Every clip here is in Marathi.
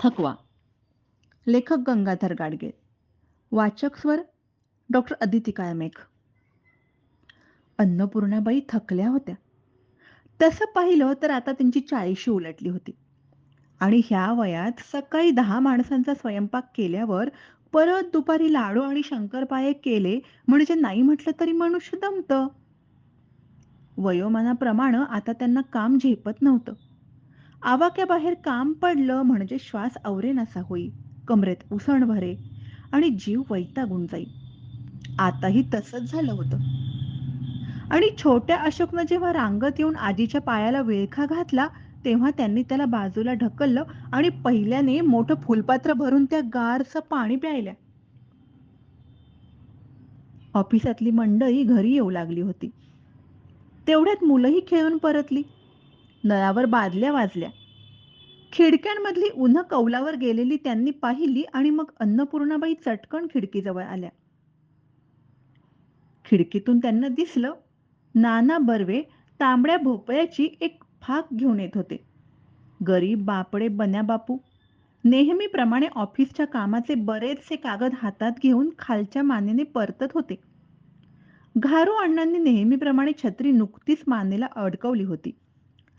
थकवा. लेखक गंगाधर गाडगे. वाचक स्वर डॉक्टर अदिती काळमेघ अन्नपूर्णाबाई थकल्या होत्या. तसं पाहिलं तर आता त्यांची चाळीशी उलटली होती. आणि ह्या वयात सकाळी दहा माणसांचा स्वयंपाक केल्यावर परत दुपारी लाडू आणि शंकरपाळे केले म्हणजे नाही म्हटलं तरी मनुष्य दमतं. वयोमानाप्रमाणे आता त्यांना काम झेपत नव्हतं. आवाक्याबाहेर काम पडलं म्हणजे श्वास आवरेनासा होई. कमरेत उसण भरे आणि जीव वैतागून जाई. आताही तसंच झालं होतं. आणि छोट्या अशोकनं जेव्हा रांगत येऊन आजीच्या पायाला विळखा घातला तेव्हा त्यांनी त्याला बाजूला ढकललं आणि पहिल्याने मोठं फुलपात्र भरून त्या गारचं पाणी प्यायल्या. ऑफिसातली मंडळी घरी येऊ लागली होती. तेवढ्यात मुलंही खेळून परतली. नळावर बादल्या वाजल्या. खिडक्यांमधली उन्ह कौलावर गेलेली त्यांनी पाहिली आणि मग अन्नपूर्णाबाई चटकन खिडकीजवळ आल्या. खिडकीतून त्यांना दिसलं नाना बर्वे तांबड्या भोपळ्याची एक फाक घेऊन येत होते. गरीब बापडे बन्या बापू नेहमीप्रमाणे ऑफिसच्या कामाचे बरेचसे कागद हातात घेऊन खालच्या मानेने परतत होते. घारू अण्णांनी नेहमीप्रमाणे छत्री नुकतीच मानेला अडकवली होती.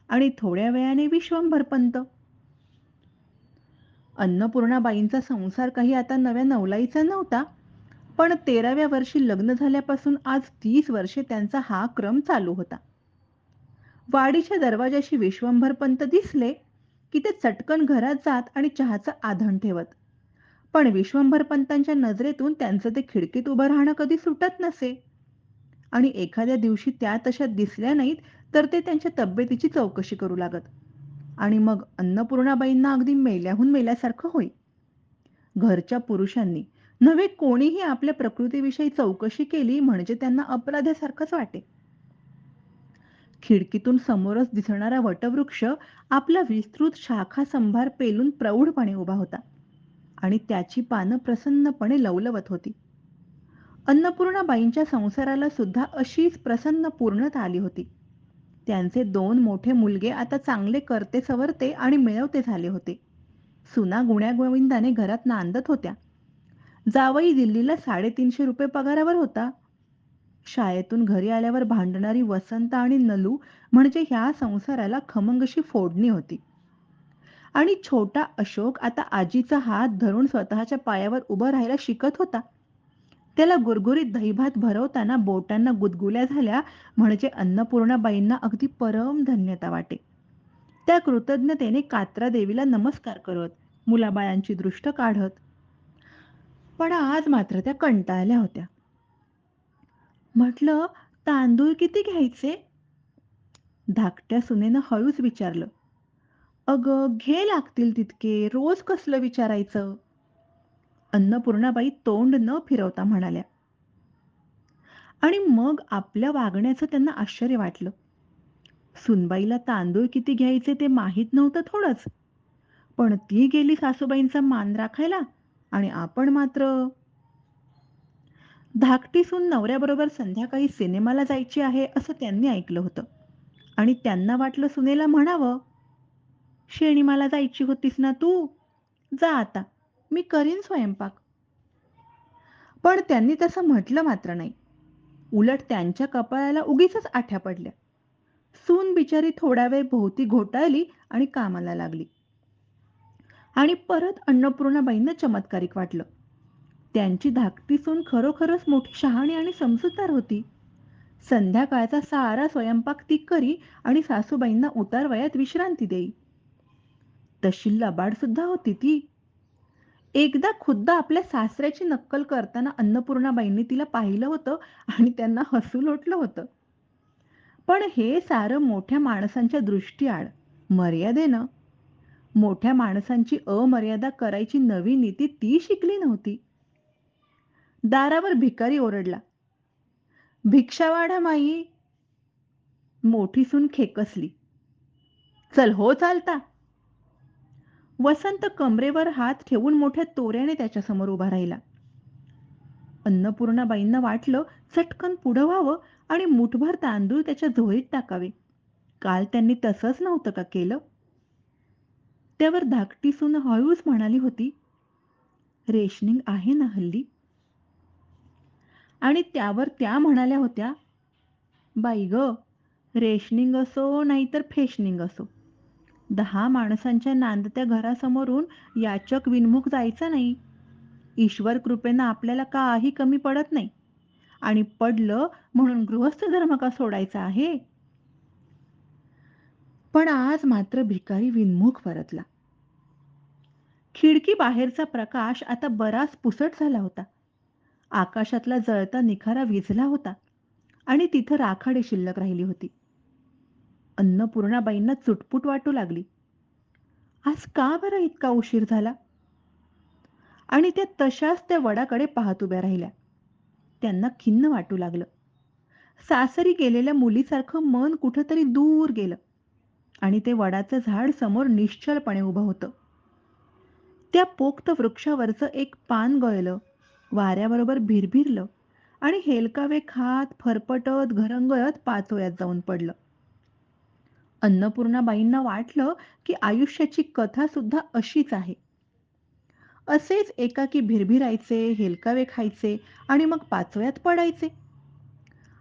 आणि थोड्या वेळाने विश्वंभर पंत अन्नपूर्णाबाईंचा संसार काही आता नव्या नवलाईचा नव्हता पण तेराव्या वर्षी लग्न झाल्यापासून आज तीस वर्षे त्यांचा हा क्रम चालू होता. वाडीच्या दरवाजाशी विश्वंभर पंत दिसले की ते चटकन घरात जात आणि चहाचं आधण ठेवत. पण विश्वंभर पंतांच्या नजरेतून त्यांचं ते खिडकीत उभं राहणं कधी सुटत नसे. आणि एखाद्या दिवशी त्या तशा दिसल्या नाहीत तर ते त्यांच्या तब्येतीची चौकशी करू लागत. आणि मग अन्नपूर्णाबाईंना अगदी मेल्याहून मेल्यासारखं होई. घरच्या पुरुषांनी नव्हे कोणीही आपल्या प्रकृतीविषयी चौकशी केली म्हणजे त्यांना अपराध्यासारखंच वाटे. खिडकीतून समोरच दिसणारा वटवृक्ष आपला विस्तृत शाखा संभार पेलून प्रौढपणे उभा होता आणि त्याची पानं प्रसन्नपणे लवलवत होती. अन्नपूर्णाबाईंच्या संसाराला सुद्धा अशीच प्रसन्न पूर्णता आली होती. त्यांचे दोन मोठे मुलगे आता चांगले करते सवरते आणि मिळवते झाले होते. सुना गुण्यागोविंदाने घरात नांदत होत्या. जावई दिल्लीला साडेतीनशे रुपये पगारावर होता. शाळेतून घरी आल्यावर भांडणारी वसंत आणि नलू म्हणजे ह्या संसाराला खमंगशी फोडणी होती. आणि छोटा अशोक आता आजीचा हात धरून स्वतःच्या पायावर उभं राहायला शिकत होता. त्याला गुरगुरीत दहीभात भरवताना बोटांना गुदगुल्या झाल्या म्हणजे अन्नपूर्णाबाईंना अगदी परम धन्यता वाटे. त्या कृतज्ञतेने कात्रा देवीला नमस्कार करत मुलाबाळांची दृष्ट काढत. पण आज मात्र त्या कंटाळल्या होत्या. म्हटलं तांदूळ किती घ्यायचे? धाकट्या सुनेनं हळूच विचारलं. अगं घे लागतील तितके रोज कसलं विचारायचं? अन्नपूर्णाबाई तोंड न फिरवता म्हणाल्या. आणि मग आपल्या वागण्याचं त्यांना आश्चर्य वाटलं. सुनबाईला तांदूळ किती घ्यायचे ते माहीत नव्हतं थोडंच. पण ती गेली सासूबाईंचा मान राखायला आणि आपण मात्र धाकटी सून नवऱ्याबरोबर संध्याकाळी सिनेमाला जायची आहे असं त्यांनी ऐकलं होतं. आणि त्यांना वाटलं सुनेला म्हणावं शेणीमाला जायची होतीस ना तू? जा आता. मी करीन स्वयंपाक. पण त्यांनी तसं म्हटलं मात्र नाही. उलट त्यांच्या कपाळाला उगीच आठ्या पडल्या. सून बिचारी थोडा वेळ भोवती घोटाळली आणि कामाला लागली. आणि परत अन्नपूर्णाबाईंना चमत्कारिक वाटलं. त्यांची धाकटी सून खरोखरच मोठी शहाणी आणि समजूतदार होती. संध्याकाळचा सारा स्वयंपाक ती करी आणि सासूबाईंना उतार वयात विश्रांती देई. तशी लबाड सुद्धा होती ती. एकदा खुद्द आपल्या सासऱ्याची नक्कल करताना अन्नपूर्णाबाईंनी तिला पाहिलं होतं आणि त्यांना हसू लोटलं होतं. पण हे सारं मोठ्या माणसांच्या दृष्टीआड मर्यादेनं. मोठ्या माणसांची अमर्यादा करायची नवी नीती ती शिकली नव्हती. दारावर भिकारी ओरडला भिक्षावाढा माई. मोठी सून खेकसली चल हो चालता. वसंत कमरेवर हात ठेवून मोठ्या तोऱ्याने त्याच्यासमोर उभा राहिला. अन्नपूर्णाबाईंना वाटलं चटकन पुढं व्हावं आणि मुठभर तांदूळ त्याच्या झोळीत टाकावे. काल त्यांनी तसंच नव्हतं का केलं? त्यावर धाकटी सून हळूच म्हणाली होती रेशनिंग आहे ना हल्ली? आणि त्यावर त्या म्हणाल्या होत्या बाई ग रेशनिंग असो नाहीतर फेशनिंग असो. दहा माणसांच्या नांदत्या घरासमोरून याचक विनमुख जायचं नाही. ईश्वर कृपेनं आपल्याला काही कमी पडत नाही. आणि पडलं म्हणून गृहस्थ धर्म का सोडायचा आहे? पण आज मात्र भिकारी विनमुख परतला. खिडकी बाहेरचा प्रकाश आता बराच पुसट झाला होता. आकाशातला जळता निखारा विझला होता. आणि तिथं राखाडी शिल्लक राहिली होती. अन्नपूर्णाबाईंना चुटपुट वाटू लागली. आज का बरं इतका उशीर झाला? आणि त्या तशाच त्या वडाकडे पाहत उभ्या राहिल्या. त्यांना खिन्न वाटू लागलं. सासरी गेलेल्या मुलीसारखं मन कुठंतरी दूर गेलं. आणि ते वडाचं झाड समोर निश्चलपणे उभं होतं. त्या पोक्त वृक्षावरचं एक पान गळलं वाऱ्याबरोबर भिरभिरलं आणि हेलकावे खात फरफटत घरंगळत पाचोळ्यात जाऊन पडलं. अन्नपूर्णाबाईंना वाटलं की आयुष्याची कथा सुद्धा अशीच आहे. असेच एकाकी भिरभिरायचे हेलकावे खायचे आणि मग पाचव्यात पडायचे.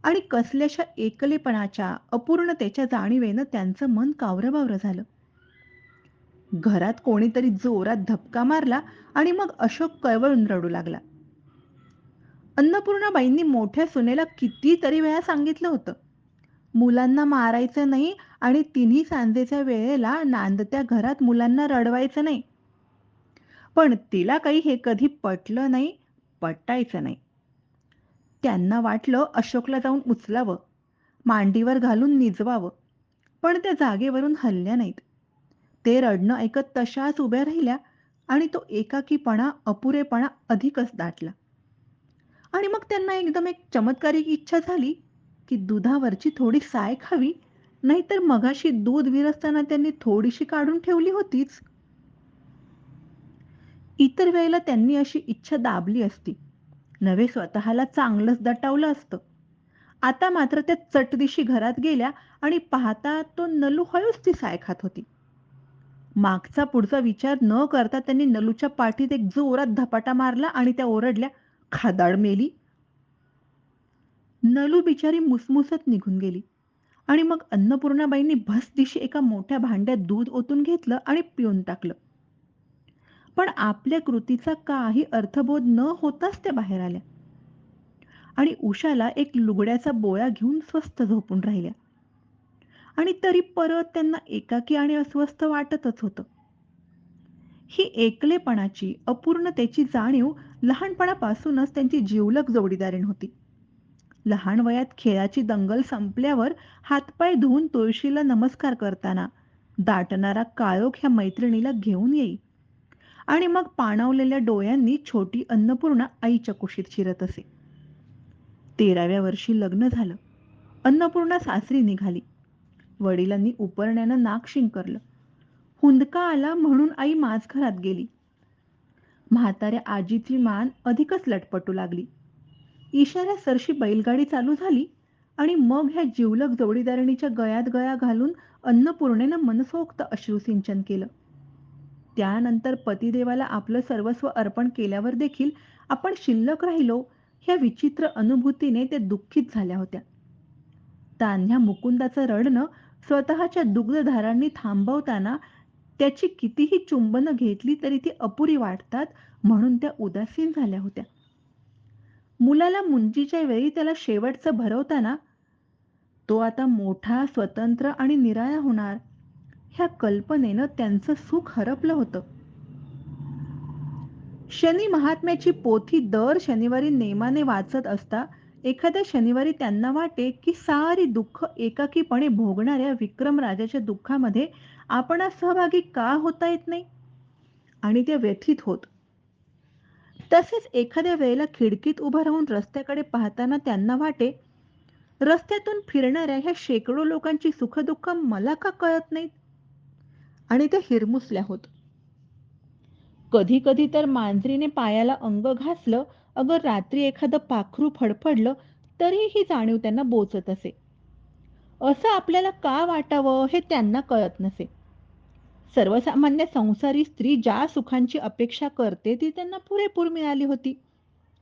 आणि कसल्याशा एकलेपणाच्या अपूर्णतेच्या जाणीवेनं त्यांचं मन कावरबावरं झालं. घरात कोणीतरी जोरात धपका मारला आणि मग अशोक कळवळून रडू लागला. अन्नपूर्णाबाईंनी मोठ्या सुनेला कितीतरी वेळा सांगितलं होतं. मुलांना मारायचं नाही आणि तिन्ही सांजेच्या वेळेला नांदत्या घरात मुलांना रडवायचं नाही. पण तिला काही हे कधी पटलं नाही पटायचं नाही. त्यांना वाटलं अशोकला जाऊन उचलावं मांडीवर घालून निजवावं पण त्या जागेवरून हल्ल्या नाहीत. ते रडणं ऐकत तशाच उभ्या राहिल्या आणि तो एकाकीपणा अपुरेपणा अधिकच दाटला. आणि मग त्यांना एकदम एक चमत्कारिक इच्छा झाली की दुधावरची थोडी साय खावी नाहीतर मगाशी दूध विरसताना त्यांनी थोडीशी काढून ठेवली होतीच. इतर वेळेला त्यांनी अशी इच्छा दाबली असती. नवे स्वतःला चांगलंच दटावलं असतं. आता मात्र त्या चटदिशी घरात गेल्या आणि पाहता तो नलू हळूच ती साय खात होती. मागचा पुढचा विचार न करता त्यांनी नलूच्या पाठीत एक जोरात धपाटा मारला आणि त्या ओरडल्या खादाड मेली नलू बिचारी मुसमुसत निघून गेली. आणि मग अन्नपूर्णाबाईंनी भस दिशी एका मोठ्या भांड्यात दूध ओतून घेतलं आणि पिऊन टाकलं. पण आपल्या कृतीचा काही अर्थबोध न होताच त्या बाहेर आल्या. आणि उषाला एक लुगड्याचा बोळा घेऊन स्वस्थ झोपून राहिल्या. आणि तरी परत त्यांना एकाकी आणि अस्वस्थ वाटतच होतं. ही एकलेपणाची अपूर्णतेची जाणीव लहानपणापासूनच त्यांची जिवलग जोडीदारीण होती. लहान वयात खेळाची दंगल संपल्यावर हातपाय धुवून तुळशीला नमस्कार करताना दाटणारा काळोख ह्या मैत्रिणीला घेऊन येई. आणि मग पाणावलेल्या डोळ्यांनी छोटी अन्नपूर्णा आईच्या कुशीत शिरत असे. तेराव्या वर्षी लग्न झालं. अन्नपूर्णा सासरी निघाली. वडिलांनी उपरण्यानं नाक शिंकरलं. हुंदका आला म्हणून आई माझ घरात गेली. म्हाताऱ्या आजीची मान अधिकच लटपटू लागली. इशाऱ्या सरशी बैलगाडी चालू झाली आणि मग ह्या जिवलग जोडीदारणीच्या गळ्यात गळा घालून अन्नपूर्णेनं मनसोक्त अश्रुसिंचन केलं. त्यानंतर पतिदेवाला आपलं सर्वस्व अर्पण केल्यावर देखील आपण शिल्लक राहिलो ह्या विचित्र अनुभूतीने ते दुःखित झाल्या होत्या. तान्ह्या मुकुंदाचं रडणं स्वतःच्या दुग्धधारांनी थांबवताना त्याची कितीही चुंबनं घेतली तरी ती अपुरी वाटतात म्हणून त्या उदासीन झाल्या होत्या. मुलाला मुंजीच्या वेळी त्याला शेवटचं भरवताना तो आता मोठा स्वतंत्र आणि निराळा होणार. ह्या कल्पनेनं त्यांचं सुख हरपलं होतं. शनी महात्म्याची पोथी दर शनिवारी नेमाने वाचत असता एखाद्या शनिवारी त्यांना वाटे की सारी दुःख एकाकीपणे भोगणाऱ्या विक्रमराजाच्या दुःखामध्ये आपण सहभागी का होता येत नाही? आणि ते व्यथित होत तसेच एखाद्या वेळेला खिडकीत उभं राहून रस्त्याकडे पाहताना त्यांना वाटे रस्त्यातून फिरणाऱ्या ह्या शेकडो लोकांची सुखदुःख मला का कळत नाहीत? आणि त्या हिरमुसल्या होत. कधी कधी तर मांजरीने पायाला अंग घासलं अगर रात्री एखादं पाखरू फडफडलं तरी ही जाणीव त्यांना बोचत असे. असं आपल्याला का वाटावं हे त्यांना कळत नसे. सर्वसामान्य संसारी स्त्री ज्या सुखांची अपेक्षा करते ती त्यांना पुरेपूर मिळाली होती.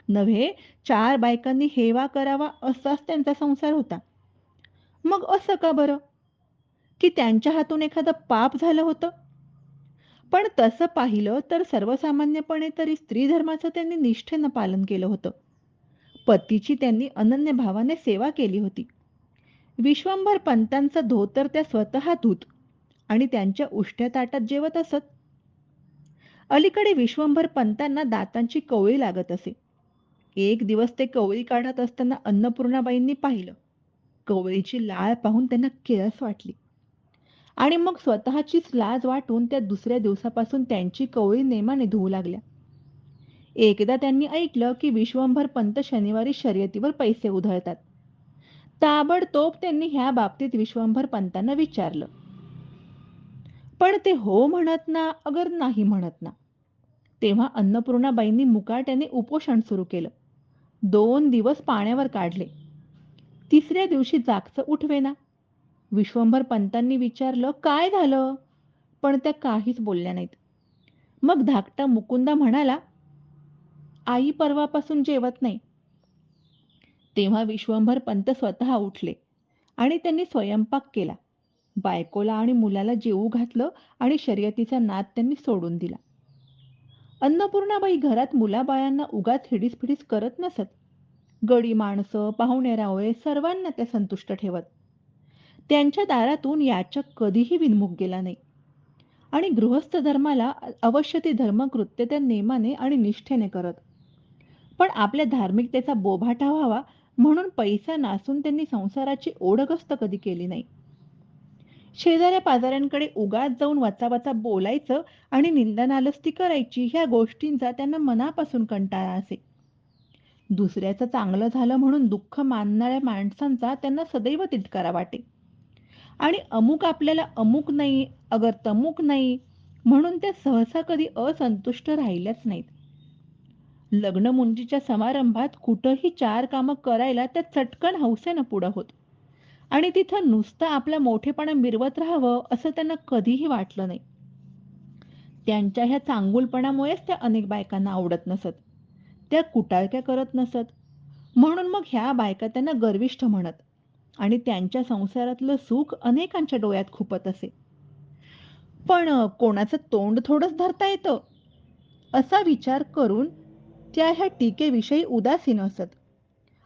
नव्हे चार बायकांनी हेवा करावा असाच त्यांचा संसार होता. मग असं का बरं? की त्यांच्या हातून एखादं पाप झालं होतं? पण तसं पाहिलं तर सर्वसामान्यपणे तरी स्त्री धर्माचं त्यांनी निष्ठेनं पालन केलं होतं. पतीची त्यांनी अनन्य भावाने सेवा केली होती. विश्वंभर पंतांचं धोतर त्या स्वतः धूत आणि त्यांच्या उष्ट्या ताटात जेवत असत. अलीकडे विश्वंभर पंतांना दातांची कवळी लागत असे. एक दिवस ते कवळी काढत असताना अन्नपूर्णाबाईंनी पाहिलं. कवळीची लाळ पाहून त्यांना केळस वाटली. आणि मग स्वतःचीच लाज वाटून त्या दुसऱ्या दिवसापासून त्यांची कवळी नेमाने धुवू लागल्या. एकदा त्यांनी ऐकलं की विश्वंभर पंत शनिवारी शर्यतीवर पैसे उधळतात. ताबडतोब त्यांनी ह्या बाबतीत विश्वंभर पंतांना विचारलं. पण ते हो म्हणत ना अगर नाही म्हणत ना. तेव्हा अन्नपूर्णाबाईंनी मुकाट्याने उपोषण सुरू केलं. दोन दिवस पाण्यावर काढले. तिसऱ्या दिवशी जागचं उठवेना. विश्वंभर पंतांनी विचारलं काय झालं? पण त्या काहीच बोलल्या नाहीत. मग धाकटा मुकुंदा म्हणाला आई परवापासून जेवत नाही. तेव्हा विश्वंभर पंत स्वतः उठले आणि त्यांनी स्वयंपाक केला. बायकोला आणि मुलाला जेवू घातलं आणि शर्यतीचा नाद त्यांनी सोडून दिला. अन्नपूर्णाबाई घरात मुलाबायांना उगाच हिडीस करत नसत. गडी माणसं पाहुणे सर्वांना त्या संतुष्ट ठेवत. त्यांच्या दारातून याचक कधीही विनमुख गेला नाही. आणि गृहस्थ धर्माला अवश्य ती धर्मकृत्य त्या नेमाने आणि निष्ठेने करत. पण आपल्या धार्मिकतेचा बोभाटा व्हावा म्हणून पैसा नासून त्यांनी संसाराची ओढगस्त कधी केली नाही. शेजाऱ्या पाजाऱ्यांकडे उगाच जाऊन वाचा वाचा बोलायचं आणि निंदनालस्ती करायची ह्या गोष्टींचा त्यांना मनापासून कंटाळा असे. दुसऱ्याचं चांगलं झालं म्हणून दुःख मानणाऱ्या माणसांचा त्यांना सदैव तिटकारा वाटे. आणि अमुक आपल्याला अमुक नाही अगर तमुक नाही म्हणून त्या सहसा कधी असंतुष्ट राहिल्याच नाहीत. लग्न मुंजीच्या समारंभात कुठंही चार कामं करायला त्या चटकन हौसेनं पुढं होत. आणि तिथं नुसतं आपला मोठेपणा मिरवत राहावं असं त्यांना कधीही वाटलं नाही. त्यांच्या ह्या चांगुलपणामुळेच त्या अनेक बायकांना आवडत नसत. त्या कुटाळक्या करत नसत. म्हणून मग ह्या बायका त्यांना गर्विष्ठ म्हणत आणि त्यांच्या संसारातलं सुख अनेकांच्या डोळ्यात खुपत असे. पण कोणाचं तोंड थोडंच धरता येतं? असा विचार करून त्या ह्या टीकेविषयी उदासीन असत.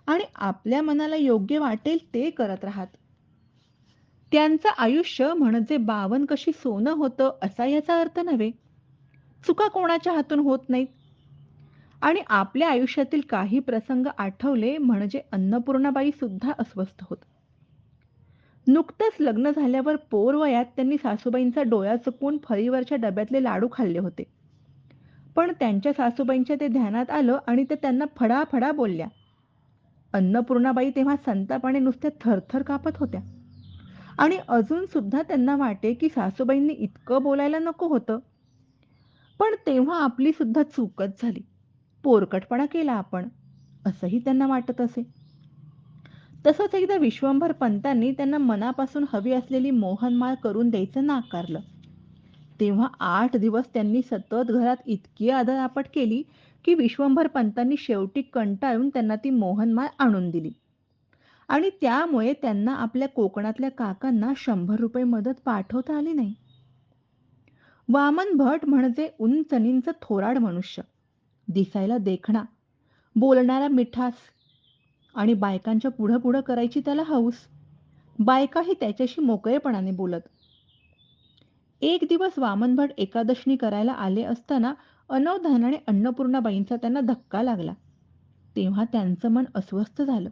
आणि आपल्या मनाला योग्य वाटेल ते करत राहत. त्यांचं आयुष्य म्हणजे बावन कशी सोनं होतं असा याचा अर्थ नव्हे. चुका कोणाच्या हातून होत नाहीत. आणि आपल्या आयुष्यातील काही प्रसंग आठवले म्हणजे अन्नपूर्णाबाई सुद्धा अस्वस्थ होत. नुकतंच लग्न झाल्यावर पोरवयात त्यांनी सासूबाईंचा डोळा चुकवून फळीवरच्या डब्यातले लाडू खाल्ले होते. पण त्यांच्या सासूबाईंच्या ते ध्यानात आलं आणि ते त्यांना फडाफडा बोलल्या. अन्नपूर्णाबाई तेव्हा संतापाने नुसत्या थरथर कापत होत्या. आणि अजून सुद्धा त्यांना वाटे की सासूबाईंनी इतकं बोलायला नको होतं. पण तेव्हा आपली सुद्धा चूकच झाली. पोरकटपणा केला आपण असंही त्यांना वाटत असे. तसंच एकदा विश्वंभर पंतांनी त्यांना मनापासून हवी असलेली मोहनमाळ करून द्यायचं नाकारलं. तेव्हा आठ दिवस त्यांनी सतत घरात इतकी आदळआपट केली की विश्वंभर पंतांनी शेवटी कंटाळून त्यांना ती मोहनमाळ आणून दिली. आणि त्यामुळे त्यांना आपल्या कोकणातल्या काकांना शंभर रुपये मदत पाठवता आली नाही. वामन भट म्हणजे उंचनींच थोराड मनुष्य. दिसायला देखणा. बोलणारा मिठास. आणि बायकांच्या पुढं पुढं करायची त्याला हौस. बायकाही त्याच्याशी मोकळेपणाने बोलत. एक दिवस वामनभट एकादशनी करायला आले असताना अनवधानाने अन्नपूर्णाबाईंचा त्यांना धक्का लागला. तेव्हा त्यांचं मन अस्वस्थ झालं.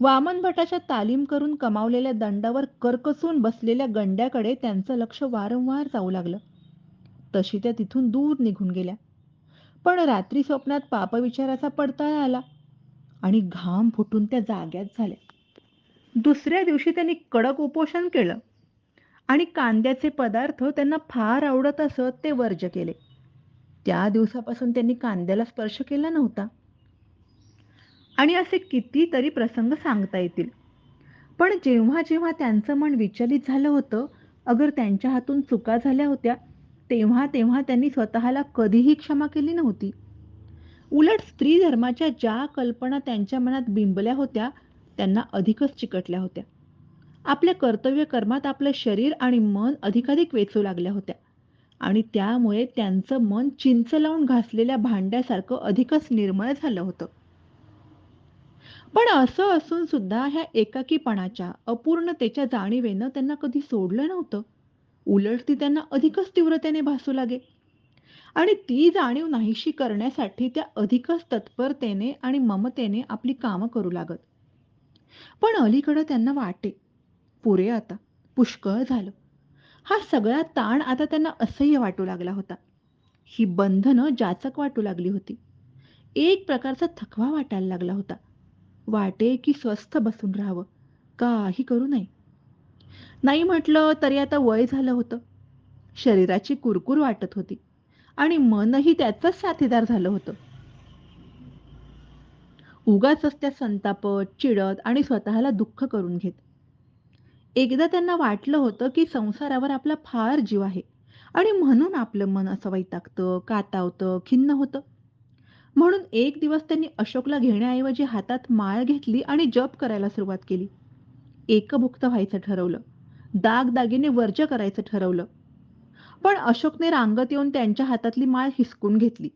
वामन भटाच्या तालीम करून कमावलेल्या दंडावर करकसून बसलेल्या गंड्याकडे त्यांचं लक्ष वारंवार जाऊ लागलं. तशी त्या तिथून दूर निघून गेल्या. पण रात्री स्वप्नात पापविचाराचा पडताळा आला आणि घाम फुटून त्या जाग्यात झाल्या. दुसऱ्या दिवशी त्यांनी कडक उपोषण केलं. आणि कांद्याचे पदार्थ त्यांना फार आवडत असत ते वर्ज केले. त्या दिवसापासून त्यांनी कांद्याला स्पर्श केला नव्हता. आणि असे कितीतरी प्रसंग सांगता येतील. पण जेव्हा जेव्हा त्यांचं मन विचलित झालं होतं अगर त्यांच्या हातून चुका झाल्या होत्या तेव्हा तेव्हा त्यांनी स्वतःला कधीही क्षमा केली नव्हती. उलट स्त्री धर्माच्या ज्या कल्पना त्यांच्या मनात बिंबल्या होत्या त्यांना अधिकच चिकटल्या होत्या. आपल्या कर्तव्य कर्मात आपलं शरीर आणि मन अधिकाधिक वेचू लागल्या होत्या. आणि त्यामुळे त्यांचं मन चिंच लावून घासलेल्या भांड्यासारखं अधिकच निर्मळ झालं होतं. पण असं असून सुद्धा ह्या एकाकीपणाच्या अपूर्णतेच्या जाणीवेनं त्यांना कधी सोडलं नव्हतं. उलट ती त्यांना अधिकच तीव्रतेने भासू लागे. आणि ती जाणीव नाहीशी करण्यासाठी त्या अधिकच तत्परतेने आणि ममतेने आपली कामं करू लागत. पण अलीकडं त्यांना वाटे. पुरे आता. पुष्कळ झालं. हा सगळा ताण आता त्यांना असह्य वाटू लागला होता. ही बंधनं जाचक वाटू लागली होती. एक प्रकारचा थकवा वाटायला लागला होता. वाटे की स्वस्थ बसून राहावं. काही करू नये. नाही म्हटलं तरी आता वय झालं होतं. शरीराची कुरकुर वाटत होती. आणि मनही त्याचंच साथीदार झालं होतं. उगाच त्या संतापत चिडत आणि स्वतःला दुःख करून घेत. एकदा त्यांना वाटलं होतं की संसारावर आपला फार जीव आहे. आणि म्हणून आपलं मन असं वैतागतं कातावतं खिन्न होतं. म्हणून एक दिवस त्यांनी अशोकला घेण्याऐवजी हातात माळ घेतली आणि जप करायला सुरुवात केली. एकभुक्त व्हायचं ठरवलं. दागदागिने वर्ज करायचं ठरवलं. पण अशोकने रांगत येऊन त्यांच्या हातातली माळ हिसकून घेतली.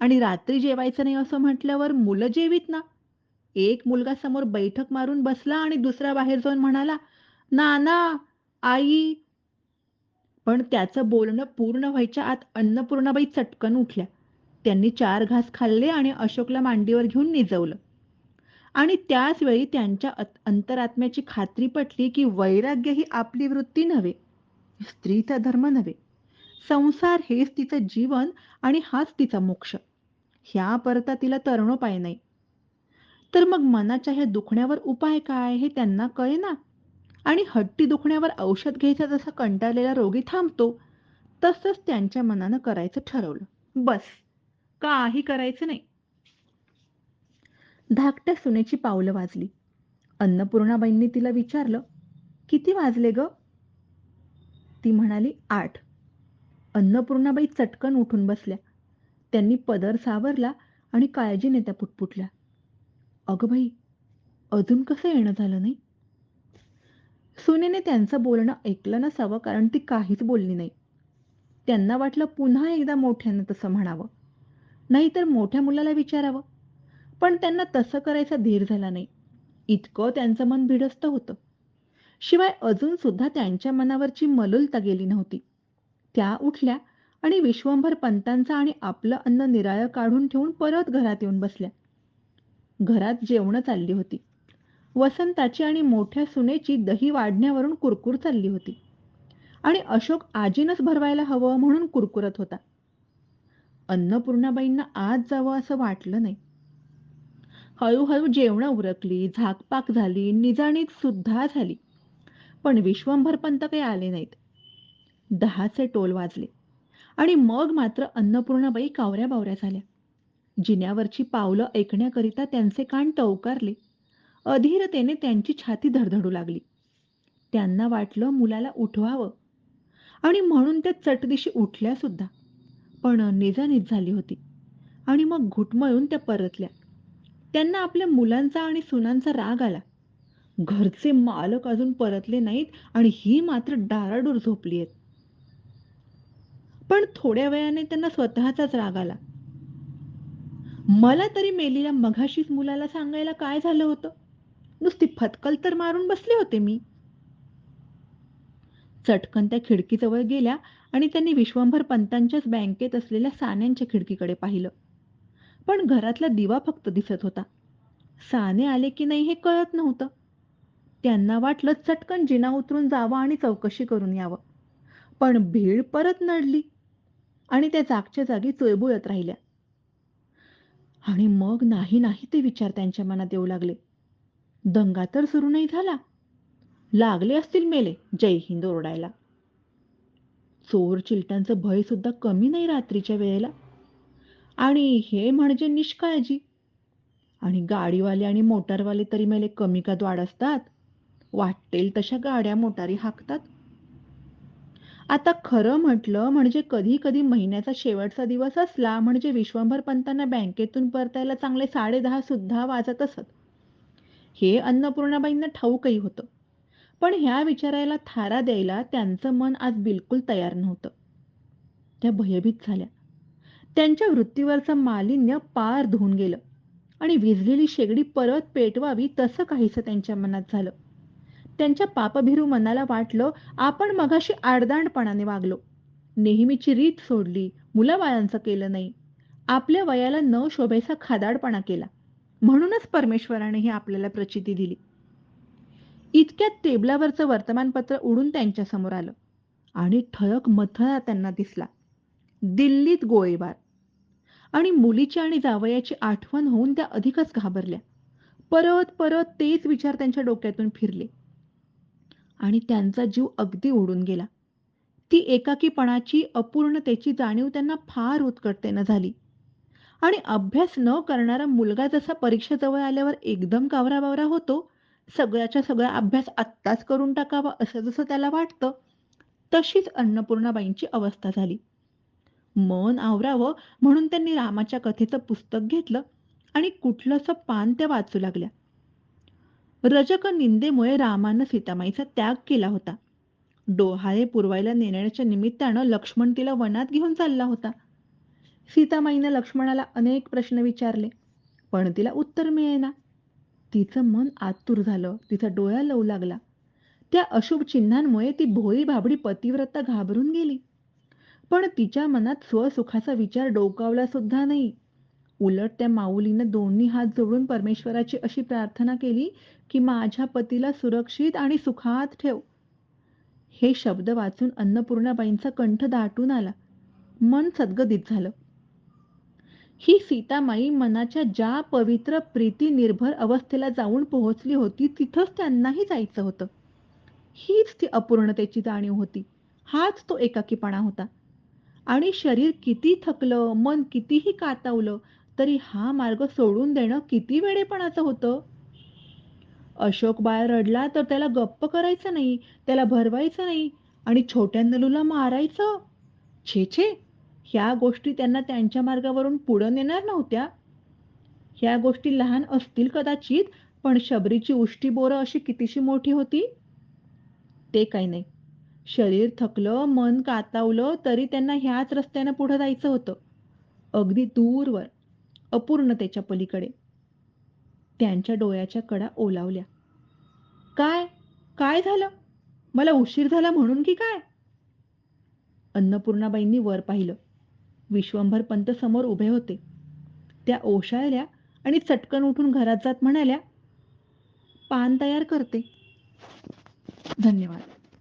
आणि रात्री जेवायचं नाही असं म्हटल्यावर मुलं जेवीत ना? एक मुलगा समोर बैठक मारून बसला आणि दुसरा बाहेर जाऊन म्हणाला नाना आई. पण त्याचं बोलणं पूर्ण व्हायच्या आत अन्नपूर्णाबाई चटकन उठल्या. त्यांनी चार घास खाल्ले आणि अशोकला मांडीवर घेऊन निजवलं. आणि त्याच वेळी त्यांच्या अंतरात्म्याची खात्री पटली की वैराग्य ही आपली वृत्ती नव्हे स्त्रीचा धर्म नव्हे. संसार हेच तिचं जीवन आणि हाच तिचा मोक्ष. ह्या परता तिला तरणोपाय नाही. तर मग मनाच्या ह्या दुखण्यावर उपाय काय हे त्यांना कळेना? आणि हट्टी दुखण्यावर औषध घ्यायचा जसा कंटाळलेला रोगी थांबतो तसंच त्यांच्या मनानं करायचं ठरवलं. बस काही करायचं नाही. धाकट्या सुनेची पावलं वाजली. अन्नपूर्णाबाईंनी तिला विचारलं किती वाजले ग? ती म्हणाली आठ. अन्नपूर्णाबाई चटकन उठून बसल्या. त्यांनी पदर सावरला आणि काळजीने त्या पुटपुटल्या. अगं बाई अजून कसं येणं झालं नाही? सुनेने त्यांचं बोलणं ऐकलं नसावं कारण ती काहीच बोलली नाही. त्यांना वाटलं पुन्हा एकदा मोठ्यानं तसं म्हणावं. नाहीतर मोठ्या मुलाला विचारावं. पण त्यांना तसं करायचा धीर झाला नाही. इतकं त्यांचं मन भिडस्त होतं. शिवाय अजून सुद्धा त्यांच्या मनावरची मलुलता गेली नव्हती. त्या उठल्या आणि विश्वंभर पंतांचा आणि आपलं अन्न निराळं काढून ठेवून परत घरात येऊन बसल्या. घरात जेवणं चालली होती. वसंताची आणि मोठ्या सुनेची दही वाढण्यावरून कुरकुर चालली होती. आणि अशोक आजीनच भरवायला हवं म्हणून कुरकुरत होता. अन्नपूर्णाबाईंना आज जावं असं वाटलं नाही. हळूहळू जेवणं उरकली झाकपाक झाली निजाणीत सुद्धा झाली. पण विश्वंभर पंत काही आले नाहीत. दहाचे टोल वाजले. आणि मग मात्र अन्नपूर्णाबाई कावऱ्या बावऱ्या झाल्या. जिन्यावरची पावलं ऐकण्याकरिता त्यांचे कान टवकारले. अधीरतेने त्यांची छाती धडधडू लागली. त्यांना वाटलं मुलाला उठवावं. आणि म्हणून त्या चटदिशी उठल्या सुद्धा. पण निजानीज झाली होती. आणि मग घुटमळून त्या परतल्या. त्यांना आपल्या मुलांचा आणि सुनांचा राग आला. घरचे मालक अजून परतले नाहीत आणि ही मात्र डाराडूर झोपली आहेत. पण थोड्या वेळाने त्यांना स्वतःचाच राग आला. मला तरी मेलीला मघाशीच मुलाला सांगायला काय झालं होतं? नुसती फतकल तर मारून बसले होते मी. चटकन त्या खिडकीजवळ गेल्या आणि त्यांनी विश्वंभर पंतांच्याच बँकेत असलेल्या सान्यांच्या खिडकीकडे पाहिलं. पण घरातला दिवा फक्त दिसत होता. साने आले की नाही हे कळत नव्हतं. त्यांना वाटलं चटकन जिना उतरून जावं आणि चौकशी करून यावं. पण भीड परत नडली आणि त्या जागच्या जागी चुळबुळत राहिल्या. आणि मग नाही नाही ते विचार त्यांच्या मनात येऊ लागले. दंगा तर सुरू नाही झाला. लागले असतील मेले जय हिंद ओरडायला. चोर चिलटांचं भय सुद्धा कमी नाही रात्रीच्या वेळेला. आणि हे म्हणजे निष्काळजी. आणि गाडीवाले आणि मोटारवाले तरी मेले कमी का द्वाड असतात? वाटेल तशा गाड्या मोटारी हाकतात. आता खरं म्हटलं म्हणजे कधी-कधी महिन्याचा शेवटचा दिवस असला म्हणजे विश्वंभर पंतांना बँकेतून परतायला चांगले 10:30 सुद्धा वाजत असत. हे अन्नपूर्णाबाईंना ठाऊकही होतं. पण ह्या विचाराला थारा द्यायला त्यांचं मन आज बिलकुल तयार नव्हतं. त्या भयभीत झाल्या. त्यांच्या वृत्तीवरचं मालिन्य पार धुवून गेलं आणि विझलेली शेगडी परत पेटवावी तसं काहीसं त्यांच्या मनात झालं. त्यांच्या पापभिरू मनाला वाटलं आपण मघाशी आडदांडपणाने वागलो. नेहमीची रीत सोडली, मुलाबाळांचं केलं नाही. आपल्या वयाला न शोभेचा खादाडपणा केला. म्हणूनच परमेश्वराने ही आपल्याला प्रचिती दिली. इतक्यात टेबलावरचं वर्तमानपत्र उडून त्यांच्यासमोर आलं आणि ठळक मथळा त्यांना दिसला. दिल्लीत गोळीबार आणि मुलीची आणि जावयाची आठवण होऊन त्या अधिकच घाबरल्या. परत परत तेच विचार त्यांच्या डोक्यातून फिरले आणि त्यांचा जीव अगदी उडून गेला. ती एकाकीपणाची, अपूर्णतेची जाणीव त्यांना फार उत्कटतेनं झाली आणि अभ्यास न करणारा मुलगा जसा परीक्षेजवळ आल्यावर एकदम कावरा-बावरा होतो, सगळ्याच्या सगळा अभ्यास आत्ताच करून टाकावा असं जसं त्याला वाटतं, तशीच अन्नपूर्णाबाईंची अवस्था झाली. मन आवरावं म्हणून त्यांनी रामाच्या कथेचं पुस्तक घेतलं आणि कुठलंसं पान त्या वाचू लागल्या. रजक निंदेमुळे रामानं सीतामाईचा त्याग केला होता. डोहाळे पुरवायला नेण्याच्या निमित्तानं लक्ष्मण तिला वनात घेऊन चालला होता. सीतामाईनं लक्ष्मणाला अनेक प्रश्न विचारले, पण तिला उत्तर मिळेना. तिचं मन आतुर झालं, तिचा डोळा लवू लागला. त्या अशुभ चिन्हांमुळे ती भोळी-भाबडी पतिव्रता घाबरून गेली. पण तिच्या मनात स्वसुखाचा विचार डोकावला सुद्धा नाही. उलट त्या माऊलीनं दोन्ही हात जोडून परमेश्वराची अशी प्रार्थना केली की माझ्या पतीला सुरक्षित आणि सुखात ठेव. हे शब्द वाचून अन्नपूर्णाबाईंचा कंठ दाटून आला. मन सद्गदित झालं. ही सीतामाई मनाच्या ज्या पवित्र प्रीती निर्भर अवस्थेला जाऊन पोहोचली होती तिथंच त्यांनाही जायचं होतं. हीच ती अपूर्णतेची जाणीव होती. हाच तो एकाकीपणा होता. आणि शरीर किती थकलं, मन कितीही कातावलं तरी हा मार्ग सोडून देणं किती वेडेपणाचं होतं. अशोक बाळ रडला तर त्याला गप्प करायचं नाही, त्याला भरवायचं नाही आणि छोट्या नलूला मारायचं. छे छे! ह्या गोष्टी त्यांना त्यांच्या मार्गावरून पुढं नेणार नव्हत्या. ह्या गोष्टी लहान असतील कदाचित, पण शबरीची उष्टी बोरं अशी कितीशी मोठी होती? ते काही नाही. शरीर थकलं, मन कातावलं तरी त्यांना ह्याच रस्त्यानं पुढं जायचं होतं. अगदी दूरवर, अपूर्णतेच्या पलीकडे. त्यांच्या डोळ्याच्या कडा ओलावल्या. काय? काय झालं? मला उशीर झाला म्हणून की काय? अन्नपूर्णाबाईंनी वर पाहिलं. विश्वंभर पंत समोर उभे होते. त्या ओशाळल्या आणि चटकन उठून घरात जात म्हणाल्या, पान तयार करते. धन्यवाद.